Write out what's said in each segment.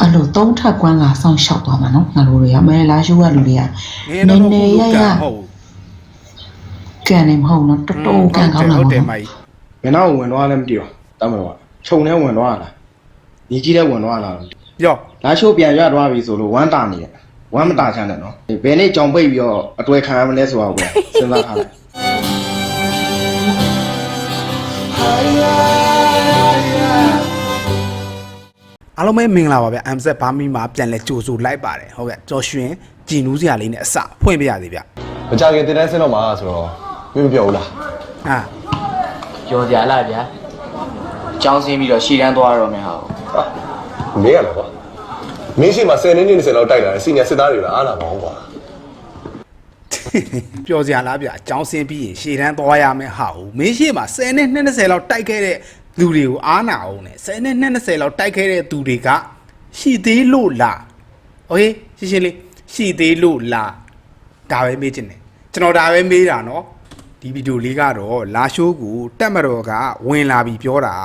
အဲ့လိုသုံးထပ်ကွမ်းလာဆောင်လျှောက်သွားမှာနော်ငါတို့တွေကမဲလာရှိုးကလူတွေကငယ်တော့နည်းနည်းရရဟုတ်ကန်နေမဟုတ်နော်တော်တော်ကန်ကောင်းလာဟုတ်ပါတယ်နော်မိုက်ဘယ်နောက်ဝင်သွားလဲမသိဘူးတမ်းမလို့ကခြုံထဲဝင်သွားလားညီကြီးတဲ့ဝင်သွားလားမသိဘူးရောလာရှိုးပြန်ရွသွားပြီဆိုလို့ဝမ်းတာနေတယ်ဝမ်းမတာချမ်းတယ်နော်ဘယ်နေ့ကြောင်ပိတ်ပြီးတော့အတွေ့ခံရမလဲဆိုတာကိုပဲစဉ်းစားထားလိုက် အားလုံးပဲမင်္ဂလာပါဗျ MZ ဘာမီမှာပြန်လဲကြိုဆိုလိုက်ပါတယ်ဟုတ်ကဲ့ကြော်ရွှင်ကြည်နူးစရာလေးနဲ့အစဖွင့်ပြရသေးဗျမကြခင်တင်တန်းဆင်းတော့မှာဆိုတော့မင်းမပြောဘူးလားအာကြော်ကြလာဗျာကျောင်းဆင်းပြီးတော့ရှည်တန်းသွားတော့မယ်ဟာဟာမင်းရလားကွာမင်းရှိမှ10နှစ်နှစ်20လောက်တိုက်လာတယ်စီနီယာစစ်သားတွေလားအားလာမအောင်ကွာပြောစရာလားဗျအကြောင်းစင်းပြီးရင်ရှေ့တန်းသွားရမယ်ဟာဦးမင်းရှိမှာ10နဲ့20လောက်တိုက်ခဲ့တဲ့ လူတွေကိုအားနာအောင်နဲ့10နဲ့20လောက်တိုက်ခဲ့တဲ့သူတွေကရှိသေးလို့လားโอเคရှင်းရှင်းလေးရှိသေးလို့လားဒါပဲမေးချင်တယ်ကျွန်တော်ဒါပဲမေးတာเนาะဒီဗီဒီယိုလေးကတော့လာရှိုးကိုတက်မတော်ကဝင်လာပြီးပြောတာ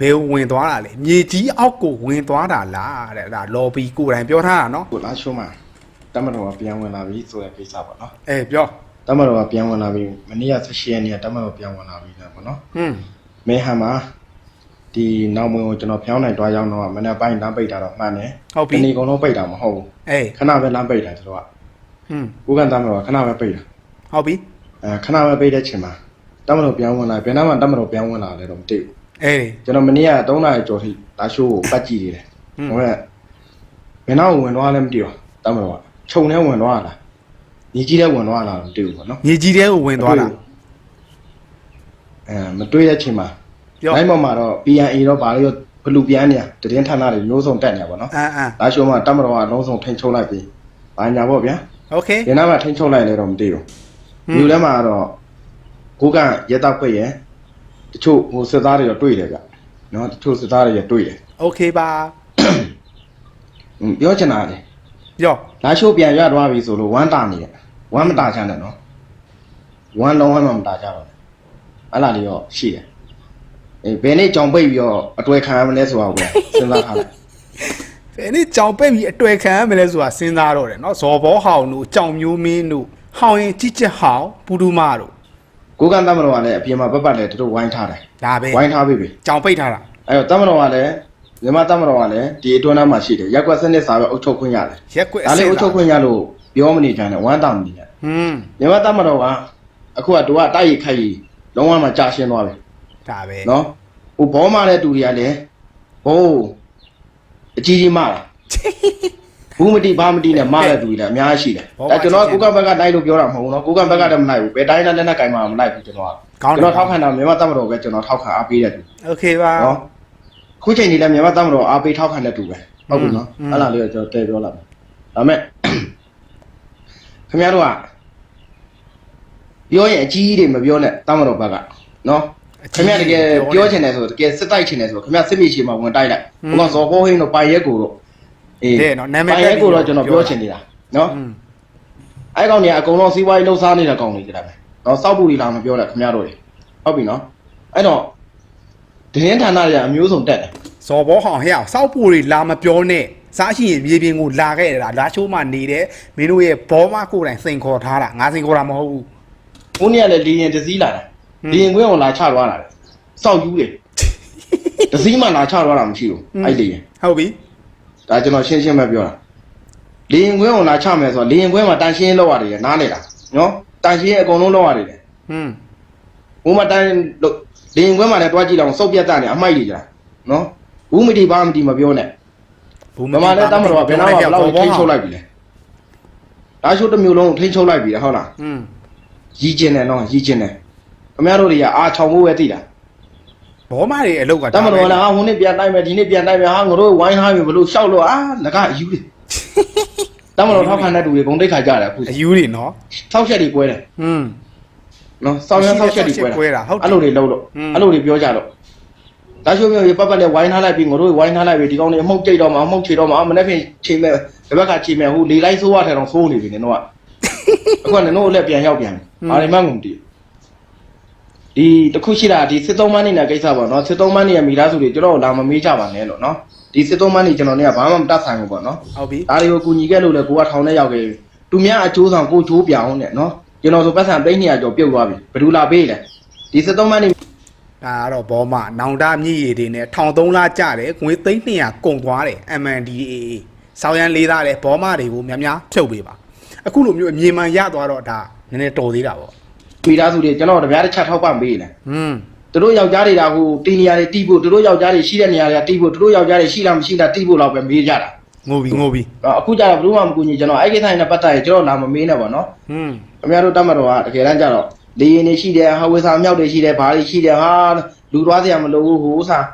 ဘယ်ဝင်သွားတာလဲမြေကြီးအောက်ကိုဝင်သွားတာလားတဲ့ဒါလော်ဘီကိုယ်တိုင်ပြောထားတာเนาะ ကိုလာရှိုးမှာတမ်းမလို့ကပြန်ဝင်လာပြီဆိုတဲ့ကိစ္စပေါ့နော် အဲပြော တမ်းမလို့ကပြန်ဝင်လာပြီမနေ့က16ရက်နေ့ကတမ်းမလို့ပြန်ဝင်လာပြီလေပေါ့နော် ဟွန်း မဲဟန်မှာ ဒီနောက်မဝင်ကိုကျွန်တော်ဖျောင်းနိုင်တွားရောက်တော့မနေ့ပိုင်းလမ်းပိတ်တာတော့မှန်တယ်ဟုတ်ပြီဒီနေ့ကုန်လုံးပိတ်တာမဟုတ်ဘူးအေးခဏပဲလမ်းပိတ်တာကျွန်တော်ကဟွန်းကိုကန်တမ်းမလို့ကခဏပဲပိတ်တာဟုတ်ပြီအဲခဏပဲပိတ်တဲ့ချိန်မှာတမ်းမလို့ပြန်ဝင်လာပြန်တော့မှတမ်းမလို့ပြန်ဝင်လာတယ်တော့မသိဘူးအေးကျွန်တော်မနေ့က3နာရီကျော်ထိလာရှိုးကိုပတ်ကြည့်နေတယ်ဟွန်းဟိုကဘယ်နောက်ဝင်သွားလဲမသိဘူးတမ်းမလို့ကခြုံထဲဝင်သွားလားညီကြီးတဲ့ဝင်သွားလားမသိဘူးပေါ့နော်မြေကြီးတဲကိုဝင်သွားတာအဲမတွေးတဲ့ချိန်မှာ ပြော နိုင်ပေါ်မှာတော့ PNA တော့ဗာလို့ဘလူပြန်နေရတည်င်းဌာနတွေမျိုးစုံတက်နေပါတော့ အမ်အမ် လာရှိုးမှာတမ်းမတော်ကအလုံးစုံထိန်ချုံလိုက်ပြီဘာညာပေါ့ဗျာ โอเค ဒီနားမှာထိန်ချုံလိုက်လဲတော့မသိဘူး ဟွန်း လူထဲမှာတော့ကိုကရဲတပ်ဖွဲ့ရဲ့တချို့ဟိုစစ်သားတွေတော့တွေ့တယ်ဗျနော်တချို့စစ်သားတွေရတွေ့တယ် โอเคပါ ဟွန်းပြောချင်တာလေ ပြော လာရှိုးပြန်ရွသွားပြီဆိုလို့ဝမ်းတာနေတယ်ဝမ်းမတာချမ်းတယ်နော်ဝမ်းလုံးဝမ်းမတာချတော့ဘူးအဲ့လားလေးတော့ရှိတယ် အေးဘယ်နေ့ကြောင်ပိတ်ပြီးတော့အတွေ့ခံရမလဲဆိုတာကိုစဉ်းစားထားလိုက်ဘယ်နေ့ကြောင်ပိတ်ပြီးအတွေ့ခံရမလဲဆိုတာစဉ်းစားတော့တယ်နော်ဇော်ဘောဟောင်တို့ကြောင်မျိုးမင်းတို့ဟောင်ရင်ကြီးကျက်ဟောင်ပူတူမတို့ကိုကန်သမတော်ကလည်းအပြင်မှာပတ်ပတ်လည်းသူတို့ဝိုင်းထားတယ်ဒါပဲဝိုင်းထားပြီပြီကြောင်ပိတ်ထားတာအဲ့တော့သမတော်ကလည်းမြန်မာသမတော်ကလည်းဒီအတွန်းသားမှာရှိတယ်ရက်ွက်စနစ်စာပဲအုပ်ချုပ်ခွင့်ရတယ်ရက်ွက်ဒါလေးအုပ်ချုပ်ခွင့်ရလို့ပြောမနေကြနဲ့ဝမ်းတောင်နေတယ်ဟွန်းမြန်မာသမတော်ကအခုကသူကတိုက်ရိုက်ခိုက်လုံးဝမှကြာရှင်းသွားပြီ ဒါပဲ နော်ဟိုဘောမတဲ့တူတွေကလည်းဟိုးအကြီးကြီးမလားဘူးမတိဘာမတိနဲ့မတဲ့တူတွေလည်းအများကြီးရှိတယ်ဒါကျွန်တော်ကကိုကဘက်ကတိုက်လို့ပြောတာမဟုတ်ဘူးနော်ကိုကဘက်ကလည်းမလိုက်ဘူးဘယ်တိုင်းနဲ့လည်းနဲ့ကင်မှာမလိုက်ဘူးကျွန်တော်က ကောင်းတ ကျွန် ယ် တော်ထောက်ခံတာမြန်မာတမတော်ပဲကျွန်တော်ထောက်ခံအားပေးတဲ့သူ โอเคပါ နော်ခုချိန်ကြီးလည်းမြန်မာတမတော်အားပေးထောက်ခံတဲ့သူပဲဟုတ်ပြီနော် อืม အဲ့လားလေးကိုကျွန်တော်တည့်ပြောလာမယ်ဒါမဲ့ ခင်ဗျားတို့ကပြောရင်အကြီးကြီးတွေမပြောနဲ့တမတော်ဘက်ကနော် ခင်ဗျားတကယ်ပြောချင်တယ်ဆိုတကယ်စစ်တိုက်ချင်တယ်ဆိုခင်ဗျားစစ်မြေရှည်မှာဝင်တိုက်လိုက်ဘုကဇော်ဘောဟင်းတို့ပိုင်ရက်ကိုတို့အေးတဲ့နော်နာမည်ပိုင်ရက်ကိုတော့ကျွန်တော်ပြောချင်နေတာနော်อืมအဲ့ကောင်ကြီးအကုန်လုံးစီးပွားရေးလှုပ်ရှားနေတဲ့ကောင်တွေကြတာပဲနော်စောက်ပူတွေလာမပြောနဲ့ခင်ဗျားတို့တွေဟုတ်ပြီနော်အဲ့တော့ဒင်းဌာနတွေကအမျိုးစုံတက်တယ်ဇော်ဘောဟောင်ဟဲ့အောင်စောက်ပူတွေလာမပြောနဲ့စားရှိရင်မြေပြင်ကိုလာခဲ့တာလာချိုးမှနေတယ်မင်းတို့ရဲ့ဘောမကိုယ်တိုင်စိန်ခေါ်ထားတာငါစိန်ခေါ်တာမဟုတ်ဘူး။ဦးနေ့ကလည်းလေရင်တစည်းလာတာဟွန်း။ လေရင်ကွင်းကိုလာချသွားတာလေ။စောက်ယူတယ်။တစည်းမှလာချသွားတာမရှိဘူးဟွန်း။အဲ့လေရင်ဟုတ်ပြီ။ဒါကျွန်တော်ရှင်းရှင်းပဲပြောတာ။လေရင်ကွင်းကိုလာချမယ်ဆိုတော့လေရင်ကွင်းမှာတန်ရှင်းလောက်ရတယ်နားနေတာ။နော်။တန်ရှင်းအကုန်လုံးလောက်ရတယ်လေဟွန်း။ဘုမတန်လို့လေရင်ကွင်းမှာလည်းတွားကြည့်တော့စုပ်ပြတ်တာနေအမိုက်နေကြတာ။နော်။ဘူးမတီဘာမတီမပြောနဲ့ဘူး။ဗမာလည်းတမ်းမတော်ကဘယ်တော့မှဘလောက်ထိန်းချုပ်လိုက်ပြီလဲ။ဒါရှိုးတစ်မျိုးလုံးကိုထိန်းချုပ်လိုက်ပြီလေဟုတ်လားอืม။ရီးကျင်တယ်နော်ရီးကျင်တယ်။ ခင်ဗျားတို့တွေကအာချောင်ဖို့ပဲသိတာဘောမတွေအလုတ်ကတမတော်လားဟိုနေ့ပြန်တိုက်မယ်ဒီနေ့ပြန်တိုက်မယ်ဟာငါတို့ဝိုင်းထားပြီဘလို့ရှောက်လို့အာလကအယူတယ်တမတော်ထောက်ခံတဲ့သူတွေဂုံတိတ်ခါကြတယ်အခုအယူတွေနော်ထောက်ချက်တွေကွဲတယ်ဟွန်းနော်စောင်းရဆောက်ချက်တွေကွဲတာဟုတ်အဲ့လိုတွေလုပ်တော့အဲ့လိုတွေပြောကြတော့ဒါချိုးမျိုးရေပတ်ပတ်နဲ့ဝိုင်းထားလိုက်ပြီးငါတို့ဝိုင်းထားလိုက်ပြီးဒီကောင်တွေအမှုတ်ကြိတ်တော့မှအမှုတ်ချေတော့မှမနေ့ဖြင့်ချိန်မဲ့ဒီဘက်ကချိန်မဲ့ဟိုလေလိုက်ဆိုးရထဲတော့ဆိုးနေပြီနော်ကအခုကနင်တို့လည်းပြန်ရောက်ပြန်ဘာတွေမှမသိဘူး ဒီတခုရှိတာဒီစစ်သုံးမန်းနေတဲ့ကိစ္စပေါ့နော်စစ်သုံးမန်းနေတဲ့မိသားစုတွေကျွန်တော်တို့လာမမေးကြပါနဲ့လို့နော် ဒီစစ်သုံးမန်းနေကျွန်တော်เนี่ยဘာမှမတတ်ဆိုင်ဘူးပေါ့နော် ဟုတ်ပြီ ဒါတွေကိုကူညီခဲ့လို့လေကိုကထောင်ထဲရောက်ခဲ့ပြီသူများအကျိုးဆောင်ကိုချိုးပြောင်းတဲ့နော်ကျွန်တော်ဆိုပတ်စံသိန်း200ကျော်ပြုတ်သွားပြီဘယ်သူလာပေးလဲဒီစစ်သုံးမန်းနေ ဒါကတော့ဘောမနောင်တမြည်ရည်တွေနဲ့ထောင်3လကြတယ်ငွေသိန်း200ကုန်သွားတယ် MNDAA ဆောင်းရန်လေးသားတယ်ဘောမတွေကိုများများဖြုတ်ပေးပါအခုလိုမျိုးအမြင်မှန်ရသွားတော့ဒါနည်းနည်းတော်သေးတာပေါ့ မိသားစုတွေကျွန်တော်တပြားတစ်ချက်ထောက်ပံ့ပေးတယ်ဟွန်းသူတို့ယောက်ျားတွေကဟိုတီနေရာတွေတီးဖို့သူတို့ယောက်ျားတွေရှိတဲ့နေရာတွေကတီးဖို့သူတို့ယောက်ျားတွေရှိလားမရှိလားတီးဖို့တော့ပဲမေးကြတာငိုပြီငိုပြီအော်အခုကျတော့ဘယ်သူမှမကူညီကျွန်တော်အဲ့ဒီကိစ္စနဲ့ပတ်သက်ရင်ကျွန်တော်လာမမေးနဲ့ပေါ့နော်ဟွန်းအများတို့တတ်မှတ်တော့ကတကယ်တမ်းကျတော့လေရင်တွေရှိတယ်ဟာဝေစာမြောက်တွေရှိတယ်ဘာတွေရှိတယ်ဟာလူသွားစရာမလိုဘူးဟိုစား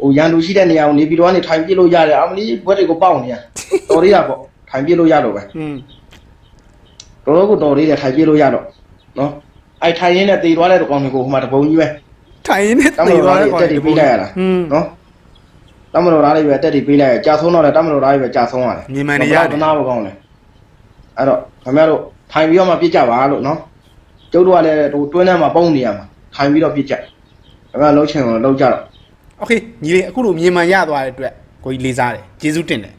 ဟိုရန်လူရှိတဲ့နေရာကိုနေပြီးတော့ကနေထိုင်ပြစ်လို့ရတယ်အမလီဘွက်တွေကိုပေါက်နေရတော်သေးတာပေါ့ထိုင်ပြစ်လို့ရတော့ပဲဟွန်းတော်တော်ကိုတော်သေးတယ်ထိုင်ပြစ်လို့ရတော့နော် အဲ့ထိုင်ရင်းနဲ့တေသွားတဲ့ကောင်တွေကိုဟိုမှာတပုံကြီးပဲ ထိုင်ရင်းနဲ့ တမ သေ တော် သွား သား တဲ့ တွေ ကောင် တက်တီးပေးလိုက်ရတာ ဟွန်း နော်တမတော်သားတွေပဲတက်တီးပေးလိုက်ရကြာဆုံးတော့လည်းတမတော်သားတွေပဲကြာဆုံးရတယ် မြင်မှန်နေရတယ် တနာမကောင်းလဲအဲ့တော့ခင်ဗျားတို့ထိုင်ပြီးတော့မှပြစ်ကြပါလို့နော်ကျုပ်တို့ကလည်းဟိုတွင်းထဲမှာပုံနေရမှာထိုင်ပြီးတော့ပြစ်ကြခင်ဗျားလှုပ်ချင်တော့လှုပ်ကြတော့ โอเคညီလေးအခုလိုမြင်မှန်ရသွားတဲ့အတွက်ကိုကြီးလေးစားတယ်ကျေးဇူးတင်တယ်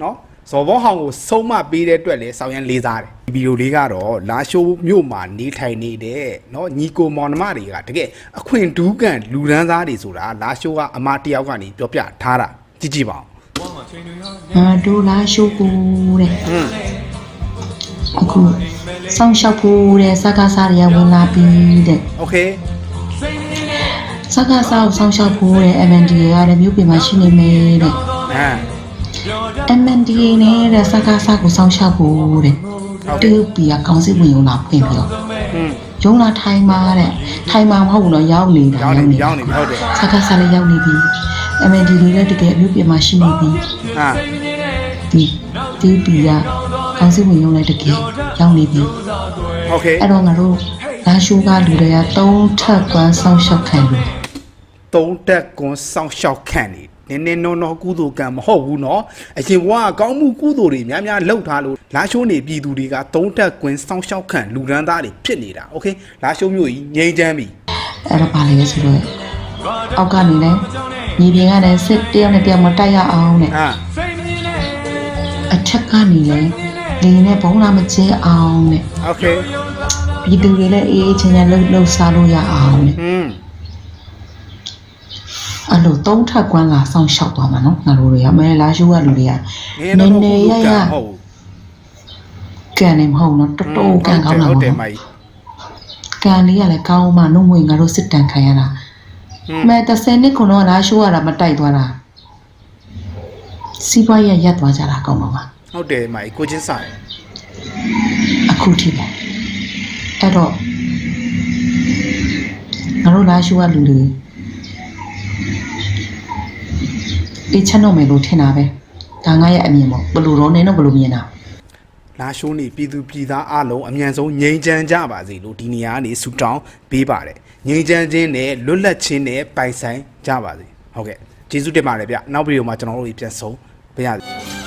เนาะ ဇော်ဘောဟောင်းကိုဆုံးမပေးတဲ့အတွက်လည်းဆောင်းရန်လေးစားတယ်ဒီဗီဒီယိုလေးကတော့လာရှိုးမြို့မှာနေထိုင်နေတဲ့เนาะညီကိုမောင်နှမတွေကတကယ်အခွင့်ဒူးကန်လူဒန်းသားတွေဆိုတာလာရှိုးကအမတယောက်ကနေပြောပြထားတာကြည့်ကြည့်ပါဦး ငါတို့လားရှိုးကိုတဲ့ ဟွန်း အခုစောင့်ရှောက်ဖို့တဲ့စကားစားတွေကဝင်လာပြီတဲ့ โอเค စကားစားကိုစောင့်ရှောက်ဖို့တဲ့ MNDA ကလည်းမြို့ပြင်မှာရှိနေမယ်တဲ့ ဟမ် MNDA နဲ့တဲ့စကားစားကိုစောင့်ရှောက်ဖို့တဲ့တူပီကကောင်းစစ်ဝင်ုံလာပြင်ပြီးတော့ ဟွန်း ရုံလာထိုင်มาတဲ့ထိုင်มาမဟုတ်ဘူးနော်ရောက်နေတာ ရောက်နေပြီရောက်နေပြီဟုတ်တယ် စကားစားလည်းရောက်နေပြီ MNDA လည်းတကယ်အမြို့ပြင်မှာရှိနေပြီ ဟာ ဒီတူပီကကောင်းစစ်ဝင်ုံလည်းတကယ်ရောက်နေပြီ โอเค အဲ့တော့ငါတို့လာရှိုးကလူတွေကသုံးထပ်ကွမ်းဆောင်ရှောက်ခံလို့ သုံးတက်ကွန်စောင့်ရှောက်ခံနေ နည်းနည်းနော်နော်ကုသိုလ်ကံမဟုတ်ဘူးเนาะအရင်ဘဝကကောင်းမှုကုသိုလ်တွေများများလှုပ်ထားလို့လာရှိုးနေပြည်သူတွေကသုံးတက်ကွန်စောင့်ရှောက်ခံလူဒန်းသားတွေဖြစ်နေတာโอเคလာရှိုးမျိုးကြီးငြိမ်းချမ်းပြီ အဲ့တော့ပါလေဆိုတော့အောက်ကနေလည်းညီပြင်ကလည်းစစ်တယောက်နဲ့တယောက်မတိုက်ရအောင်တဲ့ ဟာ အထက်ကနေလည်းလင်းနဲ့ဘုံလာမကျဲအောင်တဲ့ โอเค ပြည်သူတွေလည်းအေးအေးချမ်းချမ်းလှုပ်လှုပ်စားလို့ရအောင်တဲ့ ဟွန်း အဲ့လိုသုံးထပ်ကွမ်းလာဆောင်ရှောက်သွားမှာနော်ငါတို့တွေကမဲလာရှိုးကလူတွေကနည်းနည်းနည်းတော့နည်းရရကုသိုလ်ကံမဟုတ်ဘူးကန်နေမဟုတ်နော်တော်တော်ကန်ကောင်းလာဟုတ်ပါတယ်တော့မိုက်ကန်လေးကလည်းကောင်းမှနှုတ်မွေငါတို့စစ်တန်ခံရတာဟွန်းမဲ30နှစ်ခုတော့လာရှိုးရတာမတိုက်သွားတာစီးပွားရေးရက်သွားကြတာကောင်းပါပါဟုတ်တယ်မိုက်ကိုချင်းစားတယ်အခုထိပေါ့အဲ့တော့ငါတို့လာရှိုးကလူတွေ အေးချမ်းတော့မယ်လို့ထင်တာပဲဒါငါရဲ့အမြင်ပေါ့ဘယ်လိုတော့နေတော့ဘယ်လိုမြင်တာလာရှိုးနေပြည်သူပြည်သားအလုံးအမြန်ဆုံးငြိမ်းချမ်းကြပါစေလို့ဒီနေရာကနေဆုတောင်းပေးပါတယ်ငြိမ်းချမ်းခြင်းနဲ့လွတ်လပ်ခြင်းနဲ့ပိုင်ဆိုင်ကြပါစေဟုတ်ကဲ့ကျေးဇူးတင်ပါတယ်ဗျနောက်ဗီဒီယိုမှာကျွန်တော်တို့ပြန်ဆုံးပေးရစေ